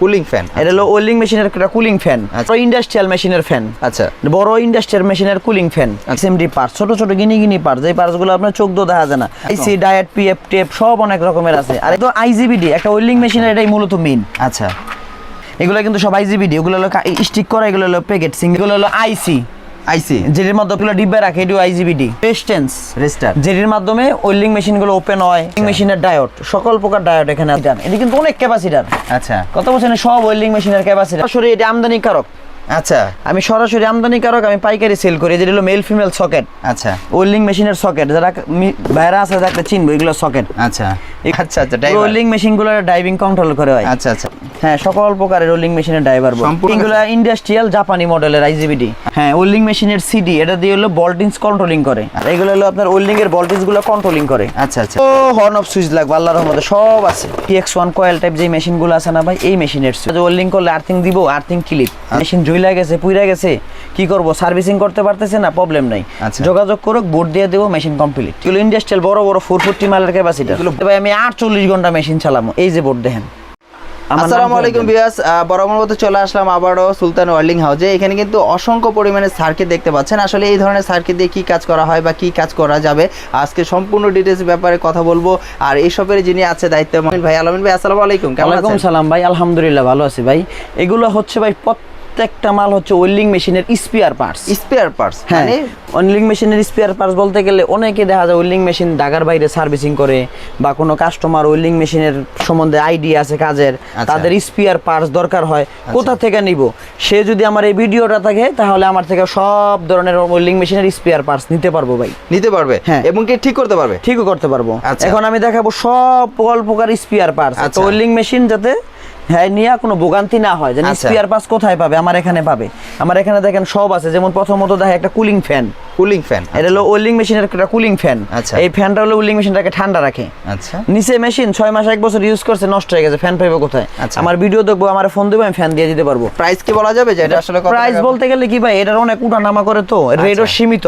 Cooling fan এটা হলো welding মেশিনের একটা কুলিং ফ্যান আচ্ছা। ইন্ডাস্ট্রিয়াল মেশিনের ফ্যান আচ্ছা। বড় ইন্ডাস্ট্রিয়াল মেশিনের কুলিং ফ্যান এসএমডি পার্ট ছোট ছোট গিনি গিনি পার্ট যেই পার্টসগুলো আপনার চোখ দিয়ে দেখা যায় না। আইসি ডায়েট পিএফ টেপ সব অনেক রকমের আছে। আর তো আইজিবিডি একটা ওয়েল্ডিং মেশিনের এটাই মূলত মেইন আচ্ছা। এগুলো কিন্তু সব আইজিবিডি এগুলো হলো স্টিক করা এগুলো হলো প্যাকেট সিং এগুলো হলো আইসি আইসি। যেটির মাধ্যমে এগুলো ডিব্বে রাখে এটিও আইজিবিডি। পেস্টেন্স রেজিস্টার যেটির মাধ্যমে ওয়েল্ডিং মেশিনগুলো ওপেন হয় মেশিনের ডায়োড সকল প্রকার ডায়োড এখানে এটি কিন্তু অনেক ক্যাপাসিটার আচ্ছা। কত বলছেন সব ওয়েল্ডিং মেশিনের ক্যাপাসিটার আসলে এটা আমদানিকারক। আচ্ছা। আমি সরাসরি আমদানিকারক আমি পাইকারি সেল করি যেটা হলো মেল ফিমেল সকেট আচ্ছা। ওয়েল্ডিং মেশিনের সকেট যারা বাইরে আছে যাকে চিনবো এগুলো সকেট আচ্ছা। আচ্ছা আচ্ছা ড্রাইভার রোলিং মেশিনগুলো ড্রাইভিং কন্ট্রোল করে হয়। আচ্ছা আচ্ছা। হ্যাঁ সকল প্রকারের রোলিং মেশিনের ড্রাইভার এগুলো ইন্ডাস্ট্রিয়াল জাপানি মডেলের আইজিবিডি হ্যাঁ ওয়েল্ডিং মেশিনের সিডি এটা দিয়ে হলো ভোল্টেজ কন্ট্রোলিং করে। আর এগুলো হলো আপনার ওয়েল্ডিং এর ভোল্টেজগুলো কন্ট্রোলিং করে। আচ্ছা আচ্ছা। ও হর্ন অফ সুইচ লাগবে আল্লাহর রহমতে সব আছে। টিএক্স ওয়ান কয়েল টাইপ যে মেশিনগুলো আছে না ভাই এই মেশিনের ওয়েল্ডিং করলে আর্থিং দিব আর্থিং ক্লিপ মেশিন জুইলা গেছে পুইরা গেছে কি করব? সার্ভিসিং করতে পারতেছে না প্রবলেম নাই। আচ্ছা। যোগাযোগ করুক বোর্ড দিয়ে দেবো মেশিন কমপ্লিট এগুলো ইন্ডাস্ট্রিয়াল বড় বড় ফোর ফোরটি মাইলের ক্যাপাসিটি ভাই আমি আটচল্লিশ ঘণ্টা মেশিন চালামো এই যে বোর্ড দেখেন। আসসালামু আলাইকুম বিয়াস বরাবর মতো চলে আসলাম আবারও সুলতান ওয়ার্লিং হাউজে এখানে কিন্তু অসংখ্য পরিমাণে সার্কিট দেখতে পাচ্ছেন। আসলে এই ধরনের সার্কিট দিয়ে কি কাজ করা হয় বা কি কাজ করা যাবে আজকে সম্পূর্ণ ডিটেলস ব্যাপারে কথা বলব। আর এই সবের যিনি আছে দায়িত্ব মহিন ভাই আলমিন ভাই আসসালামু আলাইকুম। কেমন ওয়ালাইকুম সালাম ভাই আলহামদুলিল্লাহ ভালো আছি ভাই। এগুলো হচ্ছে ভাই প্রত্যেকটা মাল হচ্ছে ওয়েল্ডিং মেশিনের স্পিয়ার পার্টস স্পেয়ার পার্টস মানে? ওয়েল্ডিং মেশিনের স্পেয়ার পার্টস বলতে গেলে অনেকে দেখা যায় ওয়েল্ডিং মেশিন ঢাকার বাইরে সার্ভিসিং করে বা কোনো কাস্টমার ওয়েল্ডিং মেশিনের সম্বন্ধে আইডিয়া আছে কাজের আচ্ছা। তাদের স্পিয়ার পার্টস দরকার হয়। কোথা থেকে নিব? সে যদি আমার এই ভিডিওটা থাকে তাহলে আমার থেকে সব ধরনের ওয়েল্ডিং মেশিনের স্পিয়ার পার্টস নিতে পারব ভাই। নিতে পারবে? হ্যাঁ। এবং কি ঠিক করতে পারবে? ঠিকও করতে পারব। আচ্ছা। এখন আমি দেখাবো সব প্রকার প্রকার স্পিয়ার পার্টস আচ্ছা। ওয়েল্ডিং মেশিন যাতে হ্যাঁ নিয়ে কোনো ভোগান্তি না হয়। যেন আচ্ছা। স্পিয়ার পার্টস কোথায় পাবে আমার এখানে পাবে। আমার এখানে দেখেন সব আছে যেমন প্রথমত দেখে একটা কুলিং ফ্যান কুলিং ফ্যান এটা হলো ওয়েল্ডিং মেশিনের একটা কুলিং ফ্যান আচ্ছা। এই ফ্যানটা হলো ওয়েল্ডিং মেশিনটাকে ঠান্ডা রাখে। আচ্ছা। নিচে মেশিন ছয় মাস এক বছর ইউজ করছে নষ্ট হয়ে গেছে ফ্যান পাইবো কোথায়? আচ্ছা। আমার ভিডিও দেখব আমার ফোন দেবো আমি ফ্যান দিয়ে দিতে পারব। প্রাইস কি বলা যাবে যে এটা আসলে কত প্রাইস বলতে গেলে কি ভাই এটার অনেক উঠানামা করে তো রেটও আচ্ছা। সীমিত।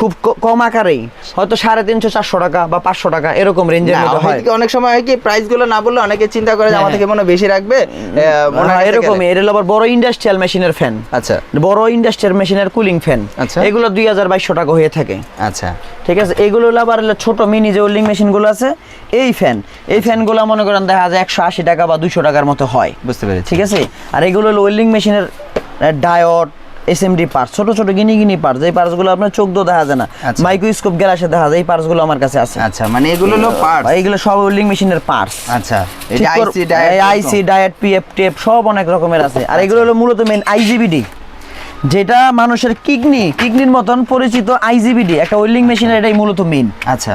খুব কম আকারেই। হয়তো সাড়ে তিনশো চারশো টাকা বা পাঁচশো টাকা এরকম রেঞ্জের মধ্যে হয়। অনেক সময় হয় কি প্রাইসগুলো না বললে অনেকে চিন্তা করে যে আমার হ্যাঁ। থেকে মনে হয় বেশি রাখবে মনে হ্যাঁ, এরকমই। হলো আবার বড় ইন্ডাস্ট্রিয়াল মেশিনের ফ্যান আচ্ছা। বড় ইন্ডাস্ট্রিয়াল মেশিনের কুলিং ফ্যান আচ্ছা। এগুলো দুই হাজার বাইশশো টাকা হয়ে থাকে। আচ্ছা। ঠিক আছে? এগুলো আবার ছোট মিনি যে ওয়েল্ডিং মেশিনগুলো আছে এই ফ্যান এই ফ্যানগুলো মনে করেন দেখা যায় একশো আশি টাকা বা দুশো টাকার মতো হয়। বুঝতে পেরেছি। ঠিক আছে? আর এগুলো হলো ওয়েল্ডিং মেশিনের ডায়ট এসএমডি পার্টস ছোট ছোট গিনি গিনি পার্টস এই পার্টসগুলো আপনার চোখ দিয়ে দেখা যায় না। আচ্ছা। মাইক্রোস্কোপ গ্যালাসে দেখা যায় এই পার্টসগুলো আমার কাছে আছে। আচ্ছা মানে এগুলো হলো পার্ট এইগুলো সব ওয়েল্ডিং মেশিনের পার্টস আচ্ছা এই IC IC diode PF tape সব অনেক রকমের আছে। আর এগুলো হলো মূলত মেন আইজিবিডি যেটা মানুষের কিডনি কিডনির মতন পরিচিত আইজিবিডি একটা ওয়েল্ডিং মেশিনের এটাই মূলত মেন আচ্ছা।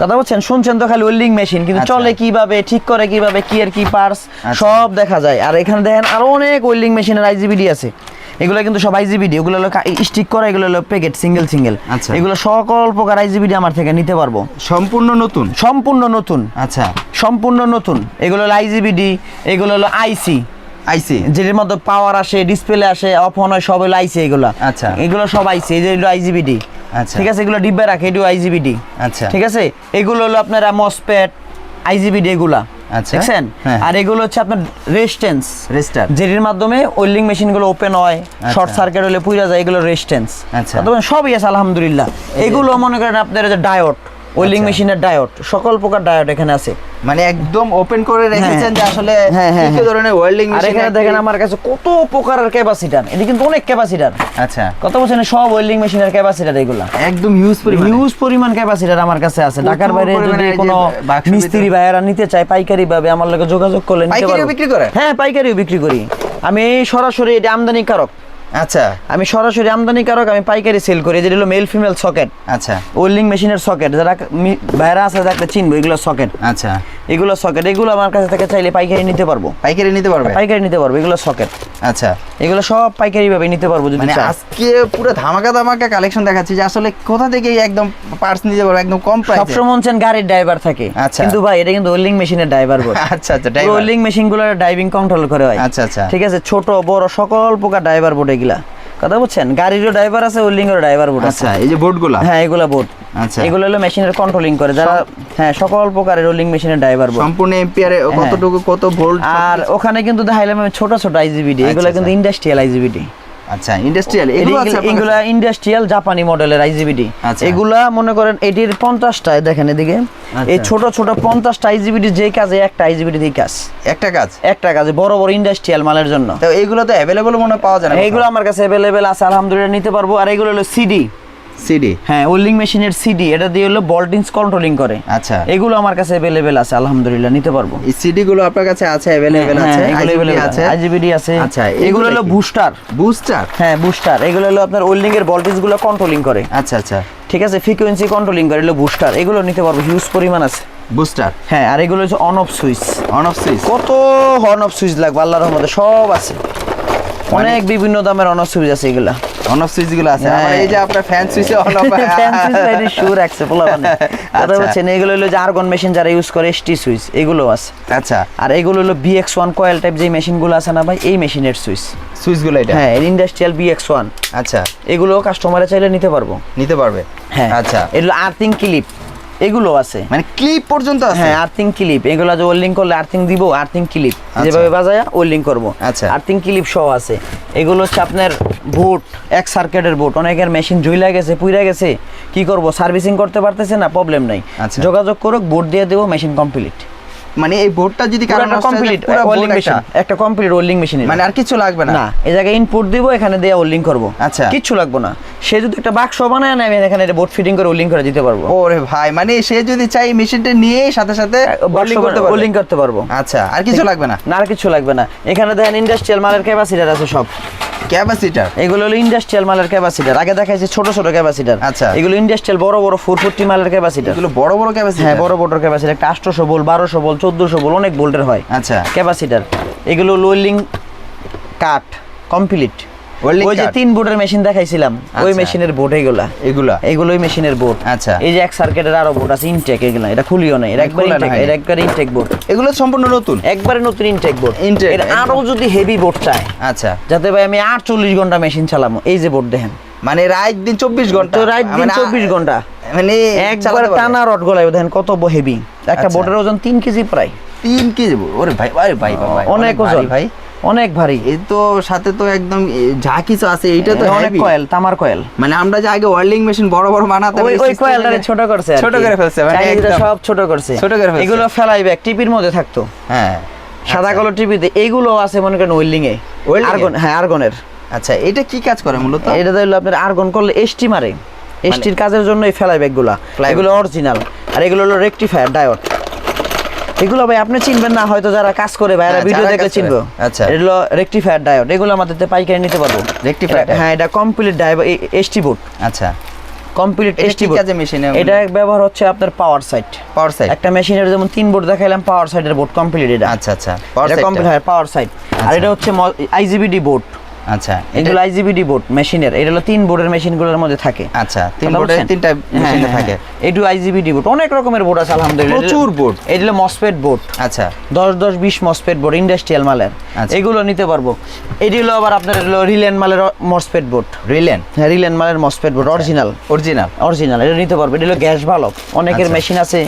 কথা বলছেন? শুনছেন তো খালি ওয়েল্ডিং মেশিন কিন্তু আচ্ছা। চলে কীভাবে ঠিক করে কীভাবে কি আর কি পার্টস আচ্ছা। সব দেখা যায়। আর এখানে দেখেন আরও অনেক ওয়েল্ডিং মেশিনের আইজিবিডি আছে। এগুলো কিন্তু সব আইজিবিডি এগুলো হলো স্টিক করা এগুলো হলো প্যাকেট সিঙ্গেল সিঙ্গেল আচ্ছা। এগুলো সকল প্রকার আইজিবিডি আমার থেকে নিতে পারব। সম্পূর্ণ নতুন? সম্পূর্ণ নতুন। আচ্ছা। সম্পূর্ণ নতুন। এগুলো হলো আইজিবিডি এগুলো হলো আইসি আইসি যেটার মধ্যে পাওয়ার আসে ডিসপ্লে আসে অফ অন হয় সব হলো আইসি এগুলো। আচ্ছা। এগুলো সব আইসি এই যে আইজিবিডি আচ্ছা। ঠিক আছে এগুলো ডিব্বা রাখে এটিও আইজিবিডি আচ্ছা। ঠিক আছে? এগুলো হলো আপনারা মসপেট আইজিবিডি এগুলা। দেখছেন? হ্যাঁ। আর এগুলো হচ্ছে আপনার রেস্টেন্স রেস্টার যেটির মাধ্যমে ওয়েল্ডিং মেশিনগুলো ওপেন হয় শর্ট সার্কিট হলে পুইরা যায় এগুলো রেস্টেন্স আচ্ছা। সবই আছে আলহামদুলিল্লাহ। এগুলো মনে করেন আপনার ডায়ট ডায়োড ওয়েল্ডিং আচ্ছা। মেশিনের ডায়োড সকল প্রকার ডায়োড এখানে আছে। মানে একদম ওপেন করে রেখেছেন যে আসলে হ্যাঁ, হ্যাঁ, কি হ্যাঁ। ধরনের ওয়েল্ডিং আর এখানে দেখেন আমার কাছে কত প্রকারের ক্যাপাসিটার এটি কিন্তু অনেক ক্যাপাসিটার আচ্ছা। কত বলছেন সব ওয়েল্ডিং মেশিনের ক্যাপাসিটার এগুলা। একদম হিউজ পরিমাণ। হিউজ পরিমাণ ক্যাপাসিটার আমার কাছে আছে। ঢাকার বাইরে যদি কোনো মিস্ত্রি ভাইয়েরা নিতে চায় পাইকারি ভাবে আমার লগে যোগাযোগ করলে নিতে পারব। বিক্রি করে? হ্যাঁ পাইকারিও বিক্রি করি। আমি সরাসরি এটা আমদানি কারক আচ্ছা। আমি সরাসরি আমদানি কারক আমি পাইকারি সেল করি যেটা হলো মেল ফিমেল সকেট আচ্ছা। ওয়েল্ডিং মেশিনের সকেট যারা ভাইয়েরা আছে যাকে চিনবো এগুলো সকেট আচ্ছা। এগুলো সকেট এগুলো আমার কাছে থেকে চাইলে পাইকারি নিতে পারব। পাইকারি নিতে পারবে? পাইকারি নিতে পারব এগুলো সকেট আচ্ছা। এগুলো সব পাইকারি ভাবে নিতে পারব যদি মানে আজকে পুরো ধামাকা ধামাকা কালেকশন দেখাচ্ছি যে আসলে কোথা থেকে একদম পার্টস নিতে পারব একদম কম প্রাইসে সবসময় মন চান গাড়ির ড্রাইভার থাকে। আচ্ছা। কিন্তু ভাই এটা কিন্তু ওয়েল্ডিং মেশিনের ড্রাইভার বলে আচ্ছা আচ্ছা ড্রাইভার ওয়েল্ডিং মেশিনগুলো ড্রাইভিং কন্ট্রোল করে হয় আচ্ছা আচ্ছা। ঠিক আছে ছোট বড় সকল প্রকার ড্রাইভার বোর্ড এগুলা। কথা বলছেন গাড়িরও ড্রাইভার আছে ওল্ডিংয়েরও এর ড্রাইভার বোর্ড আছে। আচ্ছা এই যে বোর্ডগুলো হ্যাঁ এগুলা বোর্ড আচ্ছা। এগুলো হলো মেশিনের কন্ট্রোলিং করে। যারা হ্যাঁ সকল প্রকারের রোলিং মেশিনের ড্রাইভার বোর্ড সম্পূর্ণ এম্পিয়ারে কতটুকু কত ভোল্ট আর ওখানে কিন্তু দেখাইলাম ছোট ছোট আইজিবিডি এগুলো আচ্ছা, কিন্তু ইন্ডাস্ট্রিয়াল আইজিবিডি আচ্ছা ইন্ডাস্ট্রিয়াল এগুলো এগুলা ইন্ডাস্ট্রিয়াল জাপানি মডেলের আইজিবিডি। এগুলা মনে করেন এটির পঞ্চাশটায় দেখেন এদিকে। এই আচ্ছা। ছোট ছোট পঞ্চাশটা আইজিবিডি যে কাজে একটা আইজিবিডি দিয়ে কাজ। একটা কাজ? একটা কাজে বড় বড় ইন্ডাস্ট্রিয়াল মালের জন্য। তো এগুলো তো অ্যাভেলেবল মনে পাওয়া যায় না এইগুলো আমার কাছে অ্যাভেলেবল আছে আলহামদুলিল্লাহ নিতে পারব। আর এগুলো হলো সিডি সিডি হ্যাঁ ওয়েল্ডিং মেশিনের সিডি এটা দিয়ে হলো বল্টিংস কন্ট্রোলিং করে। আচ্ছা। এগুলো আমার কাছে অ্যাভেলেবেল আছে আলহামদুলিল্লাহ নিতে পারব। এই সিডি গুলো আপনার কাছে আছে অ্যাভেলেবল আছে? IGBT আছে? আইজিবিডি আছে। আচ্ছা, এগুলো হলো বুস্টার বুস্টার হ্যাঁ বুস্টার এগুলো হলো আপনার ওয়েল্ডিং এর ভোল্টেজগুলো কন্ট্রোলিং করে। আচ্ছা আচ্ছা। ঠিক আছে ফ্রিকোয়েন্সি কন্ট্রোলিং করে এগুলো বুস্টার এগুলো নিতে পারব হিউজ পরিমাণ আছে। বুস্টার হ্যাঁ আর এগুলো হচ্ছে on off switch on off switch কত অন অফ সুইচ লাগবে আল্লাহর রহমতে সব আছে। মানে- অনেক বিভিন্ন দামের অন অফ সুইচ আছে এগুলা। অন অফ সুইচগুলো আছে হ্যাঁ। আমার এই যে আপনার ফ্যান সুইচে অন অফ ফ্যান সুইচ এর শু রাখছে পোলা কথা আচ্ছা। বলছেন এগুলো হলো যে আর্গন মেশিন যারা ইউজ করে এসটি সুইচ এগুলো আছে। আচ্ছা। আর এগুলো হলো বিএক্স ওয়ান কয়েল টাইপ যে মেশিনগুলো আছে না ভাই এই মেশিনের সুইচ সুইচগুলো এটা? হ্যাঁ ইন্ডাস্ট্রিয়াল বিএক্স ওয়ান আচ্ছা। এগুলো কাস্টমারে চাইলে নিতে পারব। নিতে পারবে? হ্যাঁ। আচ্ছা। এগুলো আর্থিং ক্লিপ এগুলো আছে। মানে ক্লিপ পর্যন্ত আছে? হ্যাঁ আর্থিং ক্লিপ এগুলো যে ওয়েল্ডিং করলে আর্থিং দিব আর্থিং ক্লিপ আচ্ছা। যেভাবে বাজায় ওয়েল্ডিং করব। আচ্ছা। আর্থিং ক্লিপ সহ আছে। এগুলো হচ্ছে আপনার বুট এক সার্কেটের বুট অনেকের মেশিন জুইলা গেছে পুইরা গেছে। কি করব? সার্ভিসিং করতে পারতেছে না প্রবলেম নাই। আচ্ছা। যোগাযোগ করুক বোট দিয়ে দেবো মেশিন কমপ্লিট মানে এই বোর্ডটা যদি কারও নষ্ট কমপ্লিট ওয়েল্ডিং মেশিন একটা। কমপ্লিট ওয়েল্ডিং মেশিন মানে আর কিছু লাগবে না? না এই জায়গায় ইনপুট দিব এখানে দিয়ে ওয়েল্ডিং করব। আচ্ছা। কিচ্ছু লাগবে না। সে যদি একটা বাক্স বানায় না আমি এখানে বোর্ড ফিটিং করে ওয়েল্ডিং করে দিতে পারব। ওরে ভাই মানে সে যদি চাই মেশিনটা নিয়ে সাথে সাথে welding করতে পারবে। ওয়েল্ডিং করতে পারব। আচ্ছা আর কিছু লাগবে না? না আর কিছু লাগবে না। এখানে দেখেন ইন্ডাস্ট্রিয়াল মালের ক্যাপাসিটার আছে সব। ক্যাপাসিটার? এগুলো হলো ইন্ডাস্ট্রিয়াল মালের ক্যাপাসিটার। আগে দেখাইছে ছোট ছোট ক্যাপাসিটার। আচ্ছা। এগুলো ইন্ডাস্ট্রিয়াল বড় বড় ফোর ফোরটি মালের ক্যাপাসিটার। এগুলো বড় বড় ক্যাপাসিটার? হ্যাঁ বড় বড় ক্যাপাসিটার। একটা আটশোশো বল বারোশো বল চোদ্দশো বল অনেক বোল্টের হয় আচ্ছা। ক্যাপাসিটার। এগুলো লোলিং কাট কমপ্লিট ওই যে তিন বোর্ডের মেশিন দেখাইছিলাম ওই আচ্ছা। মেশিনের বোর্ড এগুলা। এগুলা? এইগুলোই মেশিনের বোর্ড আচ্ছা। এই যে এক সার্কিটের আরও বোর্ড আছে ইনটেক এগুলা। এটা খুলিও নাই এটা একবার ইনটেক এটা একবার ইনটেক বোর্ড এগুলো সম্পূর্ণ নতুন? একবারে নতুন ইনটেক বোর্ড এটা আরও যদি হেভি বোর্ড চায় আচ্ছা। যাতে ভাই আমি আটচল্লিশ ঘণ্টা মেশিন চালামো। এই যে বোর্ড দেখেন। মানে রাত দিন চব্বিশ ঘণ্টা। তো রাত দিন মানে চব্বিশ ঘণ্টা। মানে একবার টানা রড গলায় দেখেন কত হেভি একটা আচ্ছা। বোর্ডের ওজন তিন কেজি প্রায়। তিন কেজি ওরে ভাই ভাই ভাই, অনেক ওজন। ভাই। অনেক ভারী। এই তো সাথে তো একদম যা কিছু আছে এইটা তো অনেক কয়েল তামার কয়েল মানে আমরা যে আগে ওয়েল্ডিং মেশিন বড় বড় বানাতে ওই ওই কয়েলটারে ছোট করছে ছোট করে ফেলছে মানে সব ছোট করছে। ছোট করে ফেলছে। এগুলো ফেলাই ব্যাগ টিপির মধ্যে থাকতো। হ্যাঁ। সাদা আচ্ছা। কালো টিপিতে এইগুলো আছে মনে করেন ওয়েল্ডিং এ আর্গন হ্যাঁ আর্গনের আচ্ছা এটা কি কাজ করে মূলত? এটা হলো আপনার আর্গন করলে এসটি মারে। মানে এসটির কাজের জন্য এই ফেলাই ব্যাগগুলা এগুলো অরিজিনাল আর এগুলো হলো রেকটিফায়ার ডায়োড এগুলো ভাই আপনি চিনবেন না হয়তো যারা কাজ করে হ্যাঁ, ভিডিও দেখলে কাজ চিনবো। আচ্ছা। এগুলো রেকটিফায়ার ডায়োড এগুলো আমাদের পাইকারি নিতে পারব। এটা- হ্যাঁ এটা কমপ্লিট ডায়োড এসটি বোর্ড আচ্ছা। কমপ্লিট এসটি বোর্ড মেশিনে এটা ব্যবহার হচ্ছে আপনার পাওয়ার সাইট পাওয়ার সাইড একটা মেশিনের যেমন তিন বোর্ড দেখাইলাম পাওয়ার সাইডের বোর্ড কমপ্লিট এটা। আচ্ছা আচ্ছা। পাওয়ার সাইড পাওয়ার সাইড আর আচ্ছা। এটা হচ্ছে আইজিবিডি বোর্ড আচ্ছা এগুলো আইজিবিডি বোর্ড মেশিনের এটা হলো তিন বোর্ডের মেশিনগুলোর মধ্যে থাকে। আচ্ছা তিন বোর্ডে বুঝছেন? তিনটা মেশিনে হ্যাঁ, থাকে। হ্যাঁ। এটু আইজিবিডি বোর্ড অনেক রকমের বোর্ড আছে আলহামদুলিল্লাহ। প্রচুর board। এটা হলো মসপেট বোর্ড আচ্ছা। দশ দশ বিশ মসপেট বোর্ড ইন্ডাস্ট্রিয়াল মালের। আচ্ছা। এগুলো নিতে পারব। এটি হলো আবার আপনার হলো রিলেন মালের মসপেট বোর্ড রিলেন? হ্যাঁ রিলেন মালের MOSFET board original original original এটা নিতে পারবে। এটা হলো গ্যাস ভালো অনেকের আচ্ছা। মেশিন আছে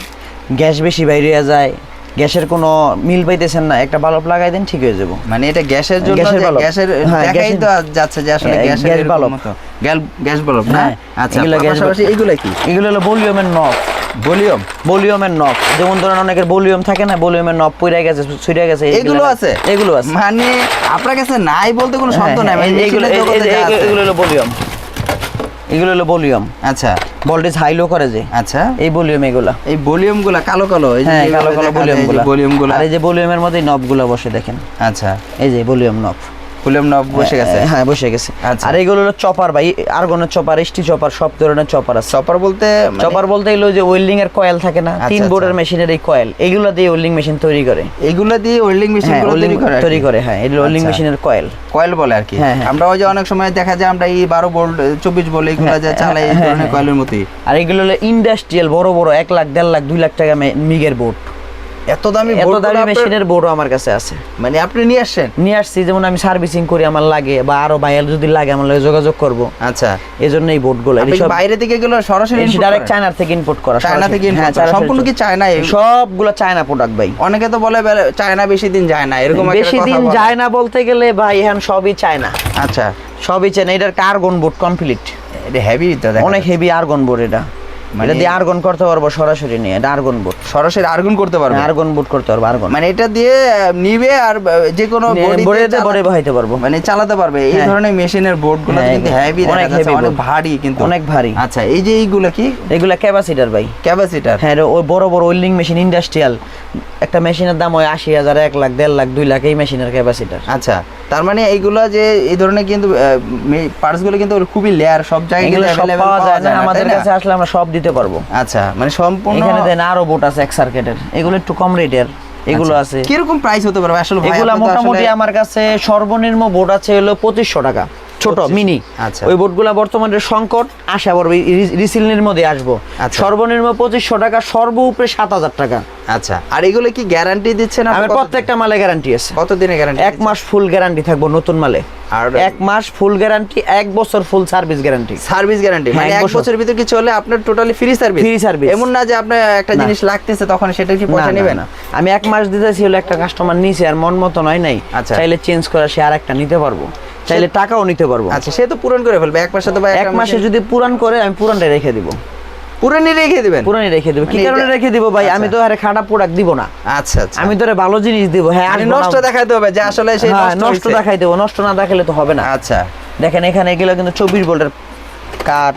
গ্যাস বেশি বাইরে যায়। গ্যাসের কোনো মিল পাইতেছেন না একটা বাল্ব লাগাই দেন ঠিক হয়ে যাব। মানে এটা গ্যাসের জন্য গ্যাসের বাল্ব। গ্যাসের হ্যাঁ, দেখাই তো যাচ্ছে যে আসলে হ্যাঁ, গ্যাসের গ্যাস বাল্ব। গ্যাস বাল্ব না? হ্যাঁ, আচ্ছা এগুলো গ্যাস। এগুলো কি? এগুলো হলো ভলিউমের নব। ভলিউম? ভলিউমের নব। যেমন ধরেন অনেকের ভলিউম থাকে না ভলিউমের নব পুড়ে গেছে ছুড়ে গেছে এগুলো আছে? এগুলো আছে। মানে আপনার কাছে নাই বলতে কোনো শব্দ নাই? মানে এগুলো। এগুলো হলো ভলিউম। এগুলো হলো ভলিউম। আচ্ছা। ভোল্টেজ হাই লো করে যে। আচ্ছা। এই ভলিউম এগুলো। এই ভলিউমগুলা কালো কালো এই যে হ্যাঁ কালো কালো ভলিউমগুলো গুলা ভলিউমগুলা আর এই যে ভলিউমের মধ্যে নবগুলা বসে দেখেন। আচ্ছা। এই যে ভলিউম নব নব বসে গেছে? হ্যাঁ বসে গেছে। আচ্ছা। আর এগুলো হলো চপার ভাই। আর্গনের চপার এসটি চপার সব ধরনের চপার আছে। চপার বলতে মানে- চপার বলতে এগুলো যে ওয়েল্ডিং এর কয়েল থাকে না? আচ্ছা, তিন আচ্ছা। বোর্ডের মেশিনের এই কয়েল এগুলো দিয়ে ওয়েল্ডিং মেশিন তৈরি করে। এগুলা দিয়ে ওয়েল্ডিং মেশিন হ্যাঁ গুলো তৈরি করে তৈরি করে হ্যাঁ এগুলো ওয়েল্ডিং। মেশিনের কয়েল কয়েল বলে আর কি। হ্যাঁ, হ্যাঁ। আমরা ওই যে অনেক সময় দেখা যায় আমরা এই বারো ভোল্ট চব্বিশ ভোল্ট এইগুলা যে হ্যাঁ, চালাই এই হ্যাঁ, ধরনের হ্যাঁ। কয়েলের মতোই। আর এগুলো হলো ইন্ডাস্ট্রিয়াল বড় বড় এক লাখ দেড় লাখ দুই লাখ টাকা মিগের বোর্ড এত দামি এত দামি গুলো মেশিনের বোর্ডও আমার কাছে আছে। মানে আপনি নিয়ে আসছেন নিয়ে আসছি যেমন আমি সার্ভিসিং করি আমার লাগে বা আরও বাইরে যদি লাগে আমার লাগে যোগাযোগ করব। আচ্ছা। এই জন্য এই বোর্ডগুলো বাইরে থেকে এগুলো সরাসরি ডাইরেক্ট? চায়নার থেকে ইম্পোর্ট করা চায়না থেকে হ্যাঁ, সম্পূর্ণ কি চায়না সবগুলো চায়না প্রোডাক্ট ভাই। অনেকে তো বলে চায়না বেশি দিন যায় না এরকম বেশি দিন যায় না বলতে গেলে ভাই এখন সবই চায়না আচ্ছা। সবই চায়না এটার কার্গন বোর্ড কমপ্লিট এটা হেভি অনেক। হেভি আর্গন বোর্ড এটা। মানে- এটা দিয়ে আর্গন করতে পারব সরাসরি নিয়ে এটা আর্গন বোর্ড সরাসরি আর্গুন করতে পারবে? আর্গন বোর্ড করতে পারব আর্গন মানে এটা দিয়ে নিবে আর যে কোনো দিয়ে বহাইতে পারব। মানে চালাতে পারবে। এই হ্যাঁ। ধরনের মেশিনের হ্যাঁ, কিন্তু হেভি অনেক ভারী কিন্তু। অনেক ভারী। আচ্ছা এই যে এইগুলো কি? এগুলা ক্যাপাসিটার ভাই। ক্যাপাসিটার হ্যাঁ ওই বড় বড় ওয়েল্ডিং মেশিন ইন্ডাস্ট্রিয়াল একটা মেশিনের দাম ওই আশি হাজার এক লাখ দেড় লাখ দুই লাখ এই মেশিনের ক্যাপাসিটার আচ্ছা তার মানে এইগুলো যে এই ধরনের কিন্তু পার্টসগুলো কিন্তু খুবই লেয়ার সব জায়গায় কিন্তু সব পাওয়া যায় না। আমাদের কাছে আসলে আমরা সব দিতে পারব। আচ্ছা মানে সম্পূর্ণ এখানে দেন আরও বোট আছে এক সার্কিটের এগুলো একটু কম রেটের এগুলো আছে। কীরকম প্রাইস হতে পারবে? আসলে এগুলো মোটামুটি আমার কাছে সর্বনিম্ন বোট আছে হলো পঁচিশশো টাকা। ছোট মিনি। আচ্ছা। ওই বোর্ডগুলো বর্তমানে সংকট আশা করবে রিসিলের মধ্যে আসব। আচ্ছা। সর্বনিম্ন পঁচিশশো টাকা সর্ব উপরে সাত হাজার টাকা। আচ্ছা। আর এগুলো কি গ্যারান্টি দিচ্ছেন আমার প্রত্যেকটা মালে গ্যারান্টি আছে। কত দিনের গ্যারান্টি এক মাস ফুল গ্যারান্টি থাকব নতুন মালে। আর এক মাস ফুল গ্যারান্টি এক বছর full service guarantee service guarantee মানে এক বছরের ভিতর কি চলে আপনার totally free service free service। এমন না যে আপনার একটা জিনিস লাগতেছে তখন সেটা কি পয়সা না, নেবেন? না। আমি এক মাস দিতেছি হলো একটা কাস্টমার নিছে আর মন মতো নয় নাই। আচ্ছা। চাইলে চেঞ্জ করা সে আর একটা নিতে পারব। চাইলে টাকাও নিতে পারব। আচ্ছা সে তো পূরণ করে ফেলবে এক মাসে তো এক মাসে যদি পুরান করে আমি পুরানটা রেখে দিব। পুরোনি রেখে দিবেন? পুরানি রেখে দিব। কি মানে কারণে রেখে দিব ভাই? আমি আচ্ছা। তো আরে খারাপ প্রোডাক্ট দিব না। আচ্ছা আচ্ছা। আমি তোরে ভালো জিনিস দিব। হ্যাঁ মানে না- নষ্ট দেখাতে হবে যে আসলে সেই হ্যাঁ, নষ্ট দেখাই দেবো নষ্ট না দেখালে তো হবে না। আচ্ছা। দেখেন এখানে এগুলো কিন্তু চব্বিশ ভোল্টের কাঠ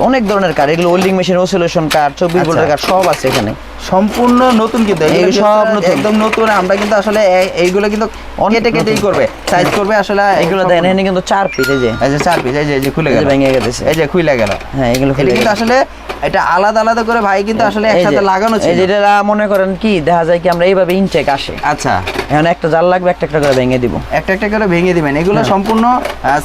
অনেক ধরনের কাঠ এগুলো ওয়েল্ডিং মেশিন ওসিলেশন চব্বিশ আচ্ছা। ভোল্টের কাঠ সব আছে এখানে। সম্পূর্ণ নতুন কিন্তু এগুলো সব নতুন। একদম নতুন আমরা কিন্তু আসলে এইগুলো কিন্তু কেটে কেটেই করবে সাইজ করবে আসলে এগুলো দেখেন এখানে কিন্তু চার পিস এই যে। এই যে চার পিস এই যে এই যে খুলে গেল। ভেঙে গেছে। এই যে খুলে গেল। হ্যাঁ এগুলো খুলে কিন্তু আসলে এটা আলাদা আলাদা করে ভাই কিন্তু আসলে একসাথে লাগানো ছিল যে এটা মনে করেন কি দেখা যায় কি আমরা এইভাবে ইনটেক আসে। আচ্ছা। এখন একটা জাল লাগবে একটা একটা করে ভেঙে দিব। একটা একটা করে ভেঙে দিবেন। এগুলো হ্যাঁ। সম্পূর্ণ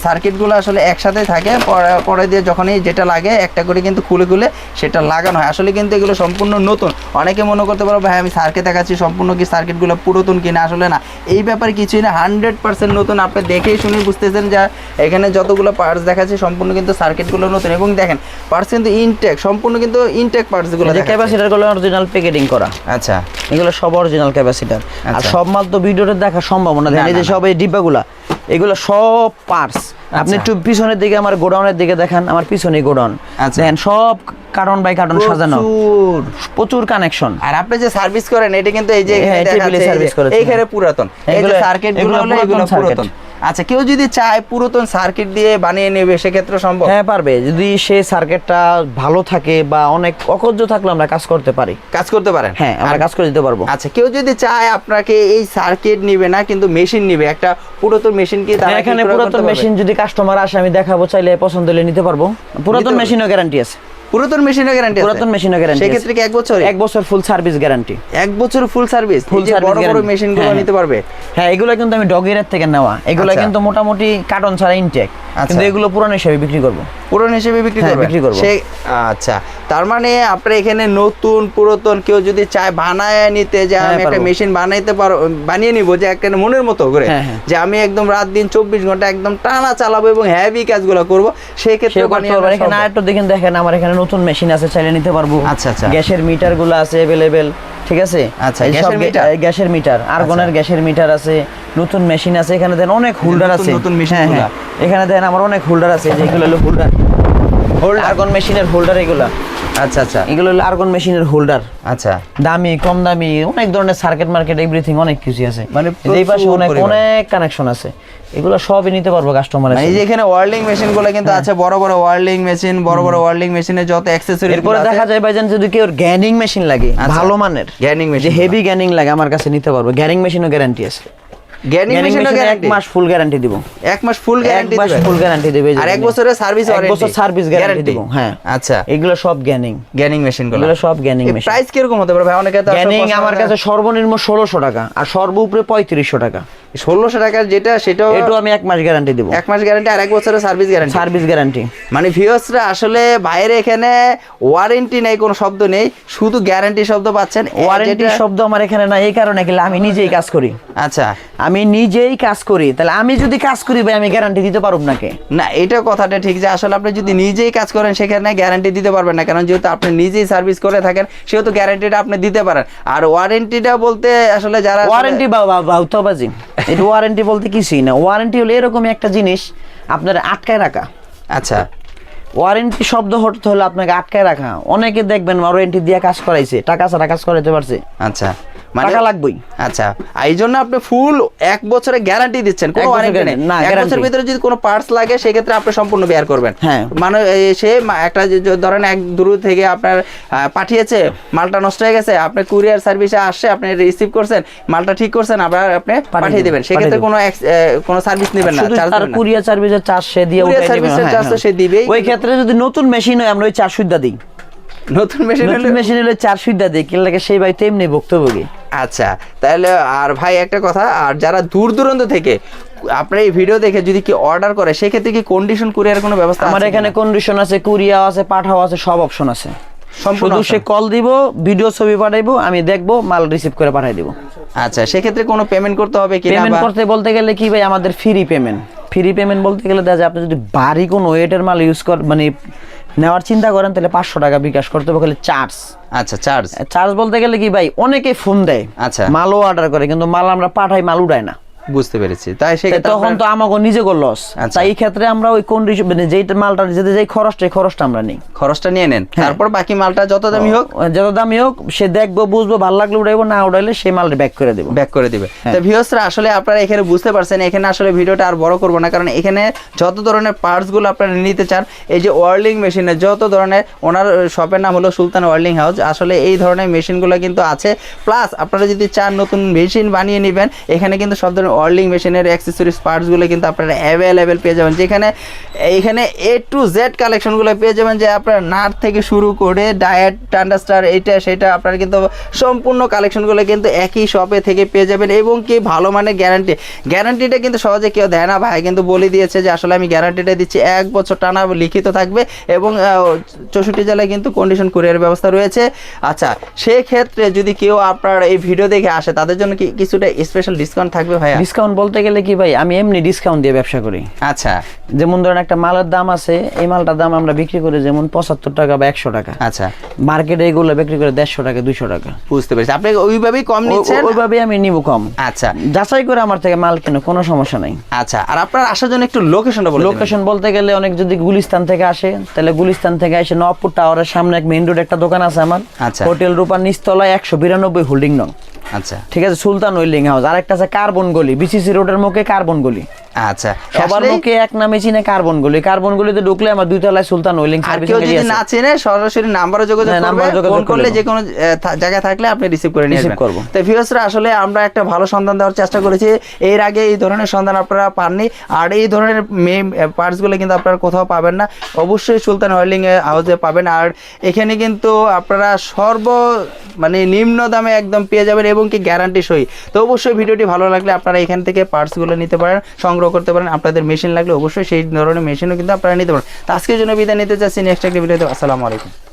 সার্কিটগুলো আসলে একসাথে থাকে পরে- পরে দিয়ে যখনই যেটা লাগে একটা করে কিন্তু খুলে খুলে সেটা লাগানো হয়। আসলে কিন্তু এগুলো সম্পূর্ণ নতুন। অনেকে মনে করতে পারো ভাই আমি সার্কিট দেখাচ্ছি সম্পূর্ণ কি সার্কিটগুলো পুরাতন কিনা? আসলে না এই ব্যাপারে কিছুই না হান্ড্রেড পার্সেন্ট নতুন। আপনি দেখেই শুনে বুঝতেছেন যে এখানে যতগুলো পার্টস দেখাচ্ছি সম্পূর্ণ কিন্তু সার্কিটগুলো নতুন। এবং দেখেন পার্টস কিন্তু ইনটেক সম্পূর্ণ কিন্তু ইনটেক পার্টসগুলো এই যে ক্যাপাসিটারগুলো অরিজিনাল প্যাকেটিং করা। আচ্ছা। এগুলো সব অরিজিনাল ক্যাপাসিটার আর আচ্ছা। সব মাল তো ভিডিওতে দেখা সম্ভব না। দেখেন এই যে সব এই ডিব্বাগুলা এগুলো সব পার্টস আপনি আচ্ছা। একটু পিছনের দিকে আমার গোডাউনের দিকে দেখেন আমার পিছনে গোডাউন। আচ্ছা। দেখেন সব কার্টন বাই কার্টন সাজানো। প্রচুর। কানেকশন আর আপনি যে সার্ভিস করেন এটা কিন্তু এই যে হ্যাঁ, এখানে যে- করেছে, এইখানে। পুরাতন। এই যে সার্কিটগুলো হলো এগুলো পুরাতন আচ্ছা কেউ যদি চায় পুরাতন সার্কিট দিয়ে বানিয়ে নেবে সেক্ষেত্রে সম্ভব? হ্যাঁ পারবে। যদি সে সার্কিটটা ভালো থাকে বা অনেক অকজ্য থাকলে আমরা কাজ করতে পারি। কাজ করতে পারেন? হ্যাঁ আমরা কাজ করে দিতে পারব। আচ্ছা কেউ যদি চায় আপনাকে এই সার্কিট নিবে না কিন্তু মেশিন নিবে একটা পুরাতন মেশিন কি তারা এখানে পুরাতন মেশিন যদি কাস্টমার আসে আমি দেখাবো চাইলে পছন্দ হলে নিতে পারব। পুরাতন? মেশিনও গ্যারান্টি আছে। পুরাতন মেশিনের গ্যারান্টি পুরাতন মেশিনের গ্যারান্টি সেক্ষেত্রে কি এক বছর এক বছর ফুল সার্ভিস গ্যারান্টি এক বছর ফুল সার্ভিস ফুল বড় বড় guarantee। মেশিনগুলো হ্যাঁ, নিতে পারবে? হ্যাঁ। এগুলো কিন্তু আমি ডগের থেকে নেওয়া। এগুলো আচ্ছা। কিন্তু মোটামুটি কার্টন ছাড়া ইনটেক আচ্ছা। কিন্তু এগুলো পুরানো হিসাবে বিক্রি করব। পুরনো হিসেবে বিক্রি হ্যাঁ, করবে? বিক্রি করব। আচ্ছা। তার মানে আপনার এখানে নতুন পুরাতন কেউ যদি চায় বানায় নিতে যে হ্যাঁ, আমি একটা মেশিন বানাইতে পারো বানিয়ে নিব যে একটা মনের মতো করে হ্যাঁ, হ্যাঁ। যে আমি একদম রাত দিন চব্বিশ ঘণ্টা একদম টানা চালাবো এবং হেভি কাজগুলো করব সেই ক্ষেত্রে এখানে আরেকটু দেখেন দেখেন আমার এখানে নতুন মেশিন আছে চাইলে নিতে পারব। আচ্ছা, আচ্ছা। গ্যাসের মিটারগুলো আছে অ্যাভেলেবেল ঠিক আছে? আচ্ছা, গ্যাসের মিটার এই গ্যাসের মিটার আর্গনের গ্যাসের মিটার আছে নতুন মেশিন আছে এখানে দেন অনেক হোল্ডার আছে। নতুন মেশিন হ্যাঁ হ্যাঁ। এখানে দেন আমার অনেক হোল্ডার আছে যেগুলো হলো হোল্ডার Holder? আর্গন মেশিনের হোল্ডার এগুলা। আচ্ছা আচ্ছা। এগুলো হলো আর্গন মেশিনের হোল্ডার আচ্ছা। দামি কম দামি অনেক ধরনের সার্কিট মার্কেট এভরিথিং অনেক কিছু আছে। মানে এই পাশে অনেক অনেক কানেকশন আছে। এগুলো সবই নিতে পারব কাস্টমার মানে এই যে এখানে ওয়ার্ল্ডিং মেশিনগুলো কিন্তু হ্যাঁ। আছে বড় বড় ওয়ার্ল্ডিং মেশিন বড় বড় ওয়ার্ল্ডিং মেশিনে যত অ্যাক্সেসরি এরপরে দেখা যায় ভাইজান যদি কেউ গ্যানিং মেশিন লাগে আচ্ছা। ভালো মানের গ্যানিং মেশিন হেভি গ্যানিং লাগে আমার কাছে নিতে পারব। গ্যানিং মেশিনও গ্যারান্টি আছে। মেশিনও মাস ফুল গ্যারান্টি দিব। এক মাস ফুল মাস ফুল গ্যারান্টি দিবে আর এক বছরের সার্ভিস বছর সার্ভিস গ্যারান্টি দিব হ্যাঁ। আচ্ছা। এগুলো সব গ্যানিং গ্যানিং মেশিনগুলো এগুলো সব গ্যানিং মেশিন প্রাইস কীরকম হতে পারে ভাই? অনেকে তো গ্যানিং আমার কাছে সর্বনিম্ন ষোলোশো টাকা আর সর্ব উপরে পঁয়ত্রিশশো টাকা। ষোলোশো টাকার যেটা সেটাও এটু আমি এক মাস গ্যারান্টি দিব। এক মাস গ্যারান্টি আর এক বছরের সার্ভিস গ্যারান্টি সার্ভিস গ্যারান্টি মানে ভিউসরা আসলে বাইরে এখানে ওয়ারেন্টি নেই কোনো শব্দ নেই শুধু গ্যারান্টি শব্দ পাচ্ছেন। ওয়ারেন্টি শব্দ আমার এখানে না এই কারণে গেলে আমি নিজেই কাজ করি? আচ্ছা। আমি নিজেই কাজ করি তাহলে আমি যদি কাজ করি ভাই আমি গ্যারান্টি দিতে পারব নাকে? না এটা কথাটা ঠিক যে আসলে আপনি যদি নিজেই কাজ করেন সেখানে গ্যারান্টি দিতে পারবেন না কারণ যেহেতু আপনি নিজেই সার্ভিস করে থাকেন সেহেতু গ্যারান্টিটা আপনি দিতে পারেন। আর ওয়ারেন্টিটা বলতে আসলে যারা ওয়ারেন্টি বাউতাবাজি এটা ওয়ারেন্টি বলতে কিছুই না। ওয়ারেন্টি হলো এরকমই একটা জিনিস আপনার আটকায় রাখা। আচ্ছা। ওয়ারেন্টি শব্দ হট হলো আপনাকে আটকায় রাখা। অনেকে দেখবেন ওয়ারেন্টি দিয়ে কাজ করাইছে টাকা ছাড়া কাজ করাইতে পারছে। আচ্ছা। টাকা লাগবেই। আচ্ছা এই জন্য আপনি ফুল এক বছরের গ্যারান্টি দিচ্ছেন। কোনো ওয়ারেন্টি নেই। না, এক বছরের ভিতরে যদি কোনো পার্টস লাগে সেক্ষেত্রে আপনি সম্পূর্ণ বেয়ার করবেন। হ্যাঁ। মানে সে একটা ধরেন এক দূর থেকে আপনার পাঠিয়েছে মালটা নষ্ট হয়ে গেছে আপনি কুরিয়ার সার্ভিসে আসছে আপনি রিসিভ করছেন মালটা ঠিক করছেন আবার আপনি পাঠিয়ে দিবেন, সেক্ষেত্রে কোনো কোনো সার্ভিস নেবেন না তার কুরিয়ার সার্ভিসের চার্জ সে দিয়ে charge তো হ্যাঁ। সে দিবেই। ওই ক্ষেত্রে যদি নতুন মেশিন হয় আমরা ওই চার সুবিধা দিই। নতুন মেশিন নতুন মেশিন হলে চার সুবিধা দিই কিনলে সেই ভাই তেমনি ভুক্তভোগী। আচ্ছা তাহলে আর ভাই একটা কথা আর যারা দূর দূরান্ত থেকে আপনার এই ভিডিও দেখে যদি কি অর্ডার করে সেক্ষেত্রে কি কন্ডিশন কুরিয়ার কোনো ব্যবস্থা আমার এখানে কন্ডিশন আছে কুরিয়া আছে পাঠাও আছে সব অপশন আছে। শুধু সে? কল দিব ভিডিও ছবি পাঠাইবো আমি দেখব মাল রিসিভ করে পাঠাই দিব। আচ্ছা সেক্ষেত্রে কোনো পেমেন্ট করতে হবে কি পেমেন্ট করতে বলতে গেলে কি ভাই আমাদের ফ্রি পেমেন্ট ফ্রি পেমেন্ট বলতে গেলে দেখা যায় আপনি যদি বাড়ি কোনো ওয়েটের মাল ইউজ কর মানে নেওয়ার চিন্তা করেন তাহলে পাঁচশো টাকা বিকাশ করতে হবে খালি চার্জ আচ্ছা চার্জ চার্জ বলতে গেলে কি ভাই অনেকে ফোন দেয়। আচ্ছা। মালও অর্ডার করে কিন্তু মাল আমরা পাঠাই মাল উড়ায় না। বুঝতে পেরেছি। তাই সেক্ষেত্রে তখন তো আমাকে নিজে লস। তাই এই ক্ষেত্রে আমরা ওই কন্ডিশন মানে যেই মালটা যেতে যেই খরচটা খরচটা আমরা নিই। খরচটা নিয়ে নেন। হ্যাঁ। তারপর বাকি মালটা যত দামি হোক যত দামি হোক সে দেখব বুঝব ভালো লাগলে উড়াইবো না উড়াইলে সেই মালটা ব্যাক করে দেবো। ব্যাক করে দিবে। হ্যাঁ। তো ভিউয়ার্সরা আসলে আপনারা এখানে বুঝতে পারছেন এখানে আসলে ভিডিওটা আর বড় করব না কারণ এখানে যত ধরনের পার্টসগুলো আপনারা নিতে চান এই যে ওয়ার্লিং মেশিনে যত ধরনের ওনার শপের নাম হলো সুলতান ওয়ার্লিং হাউস। আসলে এই ধরনের মেশিনগুলো কিন্তু আছে। প্লাস আপনারা যদি চান নতুন মেশিন বানিয়ে নেবেন এখানে কিন্তু সব ধরনের ওয়ার্লিং মেশিনের অ্যাক্সেসরিজ পার্টসগুলো কিন্তু আপনারা অ্যাভেলেবেল পেয়ে যাবেন। যেখানে এইখানে এ টু জেড কালেকশনগুলো পেয়ে যাবেন যে আপনার নাট থেকে শুরু করে ডায়েট টান্ডাস্টার এইটা, সেটা আপনার কিন্তু সম্পূর্ণ কালেকশনগুলো কিন্তু একই শপে থেকে পেয়ে যাবেন এবং কি ভালো মানের গ্যারান্টি গ্যারান্টিটা কিন্তু সহজে কেউ দেয় না। ভাই কিন্তু বলে দিয়েছে যে আসলে আমি গ্যারান্টিটা দিচ্ছি, এক বছর টানা লিখিত থাকবে এবং চৌষট্টি জেলায় কিন্তু কন্ডিশন কুরিয়ার ব্যবস্থা রয়েছে। আচ্ছা সেক্ষেত্রে যদি কেউ আপনার এই ভিডিও দেখে আসে, তাদের জন্য কি কিছুটা স্পেশাল ডিসকাউন্ট থাকবে ভাইয়া? ডিসকাউন্ট বলতে গেলে কি ভাই আমি এমনি ডিসকাউন্ট দিয়ে ব্যবসা করি। আচ্ছা। যেমন ধরেন একটা মালের দাম আছে এই মালটার দাম আমরা বিক্রি করি যেমন পঁচাত্তর টাকা বা একশো টাকা। আচ্ছা। মার্কেটে এগুলো বিক্রি করে দেড়শো টাকা দুইশো টাকা। বুঝতে পেরেছি। আপনি ওইভাবেই কম নিচ্ছেন? ওইভাবেই আমি নিব কম। আচ্ছা। যাচাই করে আমার থেকে মাল কেন কোনো সমস্যা নাই। আচ্ছা আর আপনার আসার জন্য একটু লোকেশনটা বলে দিবেন। লোকেশন বলতে গেলে অনেক যদি গুলিস্তান থেকে আসে তাহলে গুলিস্তান থেকে এসে নবপুর টাওয়ারের সামনে এক মেইন রোড একটা দোকান আছে আমার। আচ্ছা। হোটেল রূপার নিচতলায় একশো বিরানব্বই হোল্ডিং নং। আচ্ছা। ঠিক আছে, সুলতান ওয়েল্ডিং হাউস আর একটা আছে কার্বন গলি, বিসিসি রোডের মুখে কার্বন গলি। আচ্ছা সবার এক নামে চিনে কার্বন গলি। কার্বন গলিতে ঢুকলে আমার দুই তলায় সুলতান ওয়েলিং সার্ভিস কেউ যদি না চেনে সরাসরি নাম্বারে যোগাযোগ হ্যাঁ, করবে ফোন করলে যে কোনো জায়গায় থাকলে আপনি রিসিভ করে নিয়ে আসবেন। করব। তো ভিউয়ার্সরা আসলে আমরা একটা ভালো সন্ধান দেওয়ার চেষ্টা করেছি। এর আগে এই ধরনের সন্ধান আপনারা পাননি। আর এই ধরনের পার্টসগুলো কিন্তু আপনারা কোথাও পাবেন না। অবশ্যই সুলতান ওয়েলিং হাউসে পাবেন। আর এখানে কিন্তু আপনারা সর্ব মানে নিম্ন দামে একদম পেয়ে যাবেন এবং কি গ্যারান্টি সই। তো অবশ্যই ভিডিওটি ভালো লাগলে আপনারা এখান থেকে পার্টসগুলো নিতে পারেন। সংগ্রহ করতে পারেন, আপনাদের মেশিন লাগলে অবশ্যই সেই ধরনের মেশিনও কিন্তু আপনারা নিতে পারেন। তো আজকের জন্য বিদায় নিতে চাচ্ছি নেক্সট একটা ভিডিওতে আসসালামু আলাইকুম।